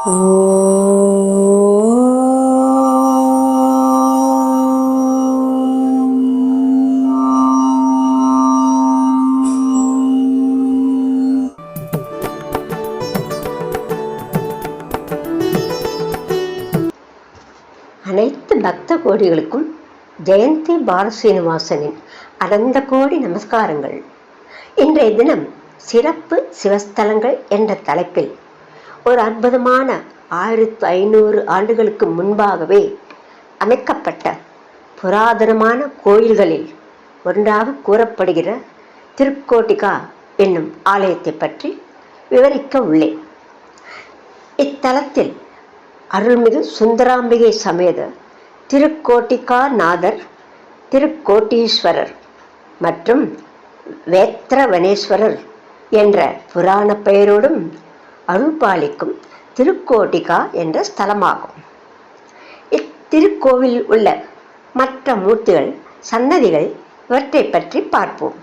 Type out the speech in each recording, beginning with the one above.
அனைத்து பக்த கோடிகளுக்கும் ஜெயந்தி பாலசீனிவாசனின் அனந்த கோடி நமஸ்காரங்கள். இன்றைய தினம் சிறப்பு சிவஸ்தலங்கள் என்ற தலைப்பில் ஒரு அற்புதமான ஆயிரத்து ஐநூறு ஆண்டுகளுக்கு முன்பாகவே அமைக்கப்பட்ட புராதனமான கோயில்களில் ஒன்றாக கூறப்படுகிற திருக்கோட்டிகா என்னும் ஆலயத்தை பற்றி விவரிக்க உள்ளேன். இத்தலத்தில் அருள்மிகு சுந்தராம்பிகை சமேத திருக்கோட்டிகா நாதர் திருக்கோட்டீஸ்வரர் மற்றும் வேத்திரவனேஸ்வரர் என்ற புராண பெயரோடும் அருள்பாலிக்கும் திருக்கோட்டிகா என்ற ஸ்தலமாகும். இத்திருக்கோவிலில் உள்ள மற்ற மூர்த்திகள் சன்னதிகள் இவற்றை பற்றி பார்ப்போம்.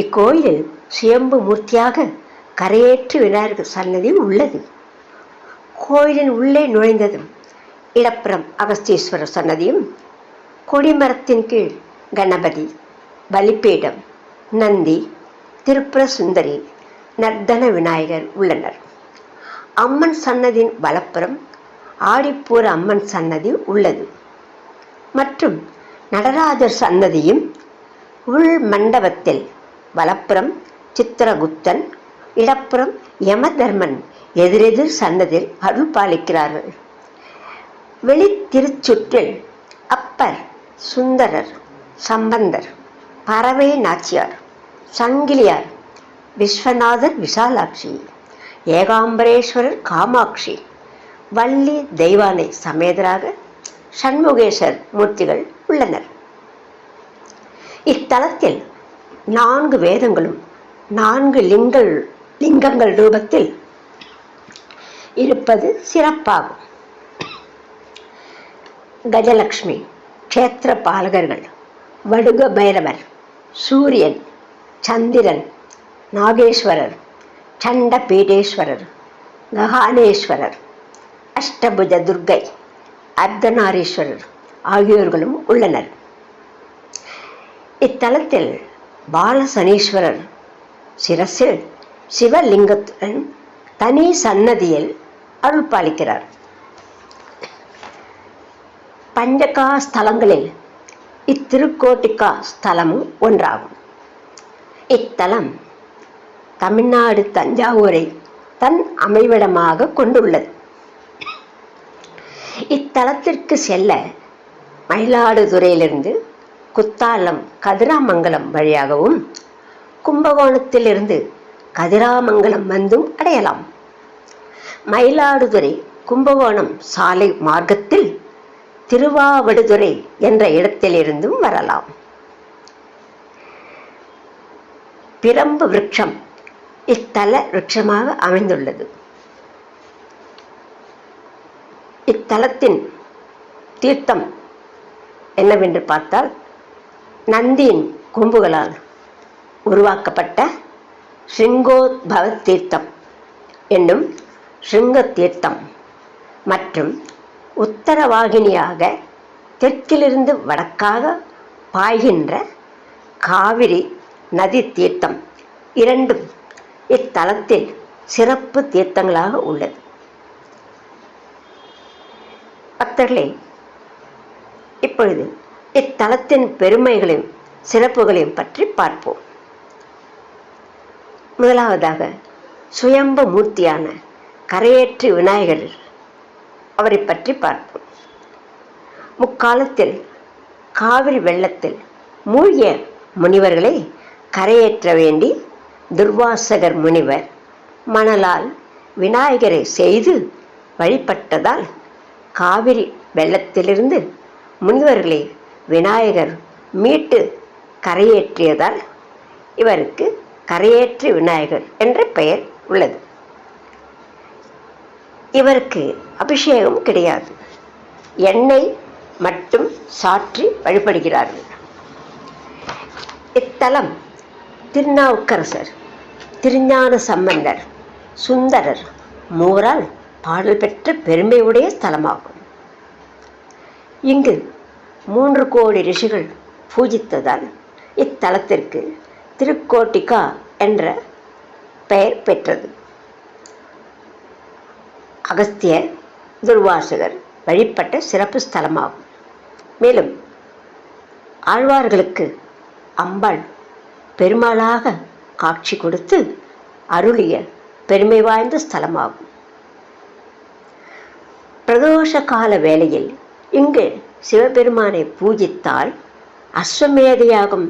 இக்கோயிலில் சுயம்பு மூர்த்தியாக கரையேற்று விநாயகர் சன்னதி உள்ளது. கோயிலின் உள்ளே நுழைந்ததும் இடப்புறம் அகஸ்தீஸ்வரர் சன்னதியும் கொடிமரத்தின் கீழ் கணபதி பலிப்பீடம் நந்தி திருப்புர சுந்தரி நர்தன விநாயகர் உள்ளனர். அம்மன் சன்னதியின் வலப்புறம் ஆடிப்பூர் அம்மன் சன்னதி உள்ளது. மற்றும் நடராஜர் சன்னதியும் உள் மண்டபத்தில் வலப்புறம் சித்திரகுப்தன் இடப்புறம் யமதர்மன் எதிரெதிர் சன்னதியில் அருள் பாலிக்கிறார்கள். வெளித்திருச்சுற்றில் அப்பர் சுந்தரர் சம்பந்தர் பறவை நாச்சியார் சங்கிலியார் விஸ்வநாதர் விசாலாட்சி ஏகாம்பரேஸ்வரர் காமாட்சி வள்ளி தெய்வானை சமேதராக சண்முகேஸ்வர் மூர்த்திகள் உள்ளனர். இத்தலத்தில் நான்கு வேதங்களும் நான்கு லிங்கள் லிங்கங்கள் ரூபத்தில் இருப்பது சிறப்பாகும். கஜலக்ஷ்மி க்ஷேத்திர பாலகர்கள் வடுக பைரவர் சூரியன் சந்திரன் நாகேஸ்வரர் சண்ட பீடேஸ்வரர் ககானேஸ்வரர் அஷ்டபுஜ துர்க்கை அர்த்தநாரீஸ்வரர் ஆகியோர்களும் உள்ளனர். இத்தலத்தில் பாலசனீஸ்வரர் சிரசில் சிவலிங்கத்துடன் தனி சன்னதியில் அருள் பாலிக்கிறார் பஞ்சகா ஸ்தலங்களில் இத்திருக்கோட்டிக்கா ஸ்தலமும் ஒன்றாகும். இத்தலம் தமிழ்நாடு தஞ்சாவூரை தன் அமைவிடமாக கொண்டுள்ளது. இத்தலத்திற்கு செல்ல மயிலாடுதுறையிலிருந்து குத்தாலம் கதிராமங்கலம் வழியாகவும் கும்பகோணத்திலிருந்து கதிராமங்கலம் வந்தும் அடையலாம். மயிலாடுதுறை கும்பகோணம் சாலை மார்க்கத்தில் திருவாவடுதுறை என்ற இடத்திலிருந்தும் வரலாம். பிரம்பு விருட்சம் இத்தல விருட்சமாக அமைந்துள்ளது. இத்தலத்தின் தீர்த்தம் என்னவென்று பார்த்தால் நந்தியின் கொம்புகளால் உருவாக்கப்பட்ட ஸ்ரிங்கோத்பவ தீர்த்தம் என்னும் ஸ்ருங்க தீர்த்தம் மற்றும் உத்தரவாகினியாக தெற்கிலிருந்து வடக்காக பாய்கின்ற காவிரி நதி தீர்த்தம் இரண்டும் இத்தலத்தில் சிறப்பு தீர்த்தங்களாக உள்ளது. பக்தர்களே இப்பொழுது இத்தலத்தின் பெருமைகளையும் சிறப்புகளையும் பற்றி பார்ப்போம். முதலாவதாக சுயம்ப மூர்த்தியான கரையேற்று விநாயகர் அவரை பற்றி பார்ப்போம். முக்காலத்தில் காவிரி வெள்ளத்தில் மூழ்கிய முனிவர்களை கரையேற்ற வேண்டி துர்வாசகர் முனிவர் மணலால் விநாயகரை செய்து வழிபட்டதால் காவிரி வெள்ளத்திலிருந்து முனிவர்களை விநாயகர் மீட்டு கரையேற்றியதால் இவருக்கு கரையேற்று விநாயகர் என்ற பெயர் உள்ளது. இவருக்கு அபிஷேகம் கிடையாது. எண்ணெய் மட்டும் சாற்றி வழிபடுகிறார்கள். இத்தலம் திருநாவுக்கரசர் திருஞான சம்பந்தர் சுந்தரர் மூரால் பாடல் பெற்ற பெருமையுடைய ஸ்தலமாகும். இங்கு மூன்று கோடி ரிஷிகள் பூஜித்ததால் இத்தலத்திற்கு திருக்கோட்டிகா என்ற பெயர் பெற்றது. அகஸ்தியர் துர்வாசகர் வழிபட்ட சிறப்பு ஸ்தலமாகும். மேலும் ஆழ்வார்களுக்கு அம்பாள் பெருமாளாக காட்சி கொடுத்து அருளிய பெருமை வாய்ந்த ஸ்தலமாகும். பிரதோஷ கால வேளையில் இங்கு சிவபெருமானை பூஜித்தால் அஸ்வமேதையாகும்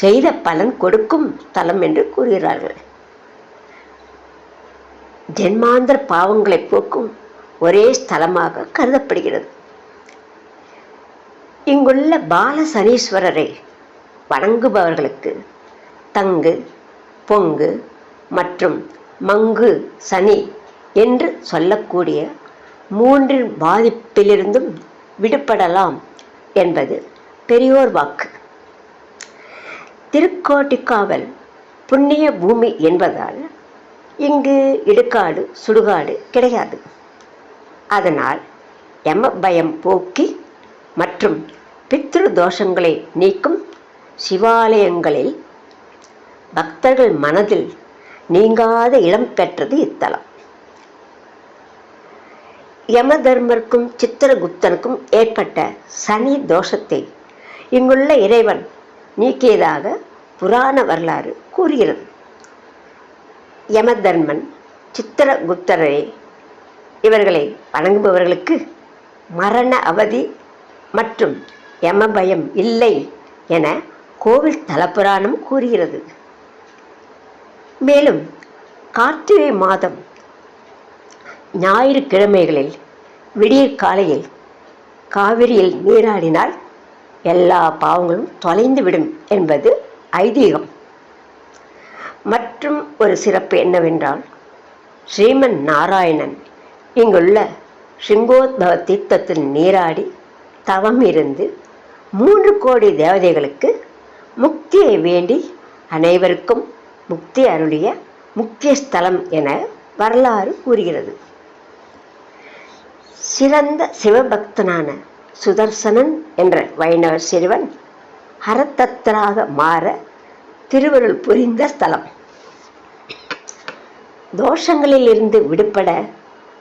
செய்த பலன் கொடுக்கும் ஸ்தலம் என்று கூறுகிறார்கள். ஜென்மாந்திர பாவங்களை போக்கும் ஒரே ஸ்தலமாக கருதப்படுகிறது. இங்குள்ள பால சனீஸ்வரரை வணங்குபவர்களுக்கு தங்கு பொங்கு மற்றும் மங்கு சனி என்று சொல்லக்கூடிய மூன்றின் பாதிப்பிலிருந்தும் விடுபடலாம் என்பது பெரியோர் வாக்கு. திருக்கோட்டிக்காவல் புண்ணிய பூமி என்பதால் இங்கு இடுகாடு சுடுகாடு கிடையாது. அதனால் யம பயம் போக்கி மற்றும் பித்ரு தோஷங்களை நீக்கும் சிவாலயங்களில் பக்தர்கள் மனதில் நீங்காத இடம் பெற்றது இத்தலம். யமதர்மருக்கும் சித்திரகுப்தனுக்கும் ஏற்பட்ட சனி தோஷத்தை இங்குள்ள இறைவன் நீக்கியதாக புராண வரலாறு கூறுகிறது. யமதர்மன் சித்திரகுப்தரை இவர்களை வணங்குபவர்களுக்கு மரண அவதி மற்றும் யமபயம் இல்லை என கோவில் தலப்புராணம் கூறுகிறது. மேலும் கார்த்திகை மாதம் ஞாயிற்றுக்கிழமைகளில் விடிய காலையில் காவிரியில் நீராடினால் எல்லா பாவங்களும் தொலைந்துவிடும் என்பது ஐதீகம். மற்றும் ஒரு சிறப்பு என்னவென்றால் ஸ்ரீமன் நாராயணன் இங்குள்ள சிங்கோத்பவ தீர்த்தத்தில் நீராடி தவம் இருந்து மூன்று கோடி தேவதைகளுக்கு முக்தியை வேண்டி அனைவருக்கும் முக்தி அருளிய முக்கிய ஸ்தலம் என வரலாறு கூறுகிறது. சிறந்த சிவபக்தனான சுதர்சனன் என்ற வைணவ சிறுவன் ஹரதத்தராக மாற திருவருள் புரிந்த ஸ்தலம். தோஷங்களில் இருந்து விடுபட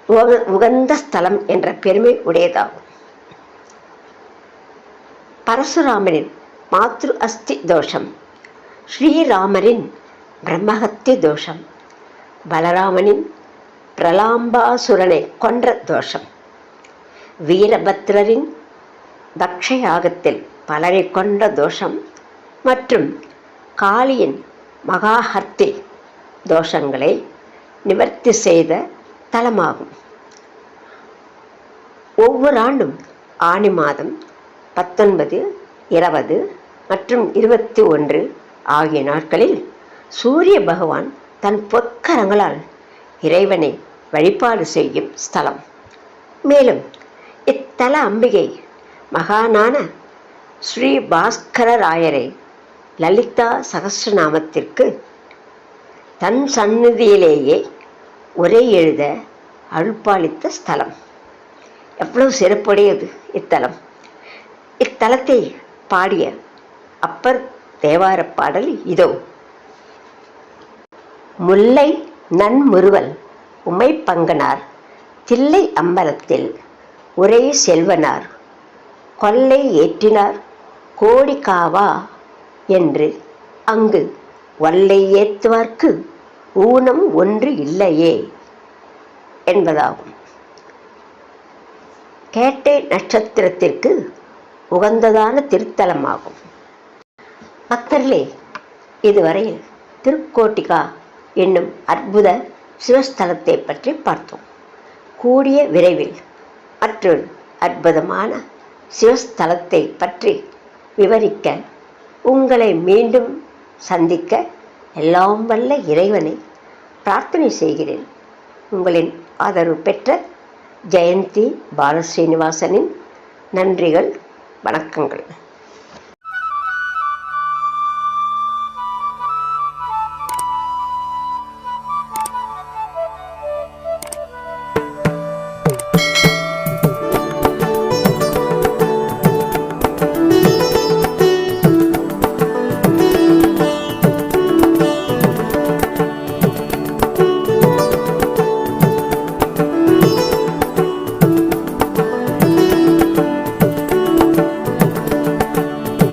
உக- உகந்த ஸ்தலம் என்ற பெருமை உடையதாகும். பரசுராமனின் மாத்ரு அஸ்தி தோஷம் ஸ்ரீராமரின் பிரம்மஹத்தி தோஷம். பலராமனின் பிரலாம்பாசுரனை கொன்ற தோஷம். வீரபத்ரரின் தக்ஷயாகத்தில் பலரை கொண்ட தோஷம் மற்றும் காளியின் மகாஹர்த்தி தோஷங்களை நிவர்த்தி செய்த தலமாகும். ஒவ்வொரு ஆண்டும் ஆனி மாதம் பத்தொன்பது இருபது மற்றும் இருபத்தி ஒன்று ஆகிய நாட்களில் சூரிய பகவான் தன் பொற்கரங்களால் இறைவனை வழிபாடு செய்யும் ஸ்தலம். மேலும் இத்தல அம்பிகை மகானான ஸ்ரீ பாஸ்கரராயரை லலிதா சகசிரநாமத்திற்கு தன் சந்நிதியிலேயே ஒரே எழுத அருள்பாலித்த ஸ்தலம். எவ்வளவு சிறப்புடையது இத்தலம். இத்தலத்தை பாடிய அப்பர் தேவாரப் பாடல் இதோ. முல்லை நன்முறுவல் உமைப்பங்கனார் தில்லை அம்பலத்தில் ஒரே செல்வனார். கொல்லை ஏற்றினார் கோடி காவா என்று. அங்கு வல்லை ஏத்துவார்க்கு ஊனம் ஒன்று இல்லையே என்பதாகும். கேட்டை நட்சத்திரத்திற்கு உகந்ததான திருத்தலமாகும். பக்தர்களே இதுவரையில் திருக்கோட்டிகா என்னும் அற்புத சிவஸ்தலத்தை பற்றி பார்த்தோம். கூடிய விரைவில் மற்றொரு அற்புதமான சிவஸ்தலத்தை பற்றி விவரிக்க உங்களை மீண்டும் சந்திக்க எல்லாம் வல்ல இறைவனை பிரார்த்தனை செய்கிறேன். உங்களின் ஆதரவு பெற்ற ஜெயந்தி பாலஸ்ரீனிவாசனின் நன்றிகள் வணக்கங்கள்.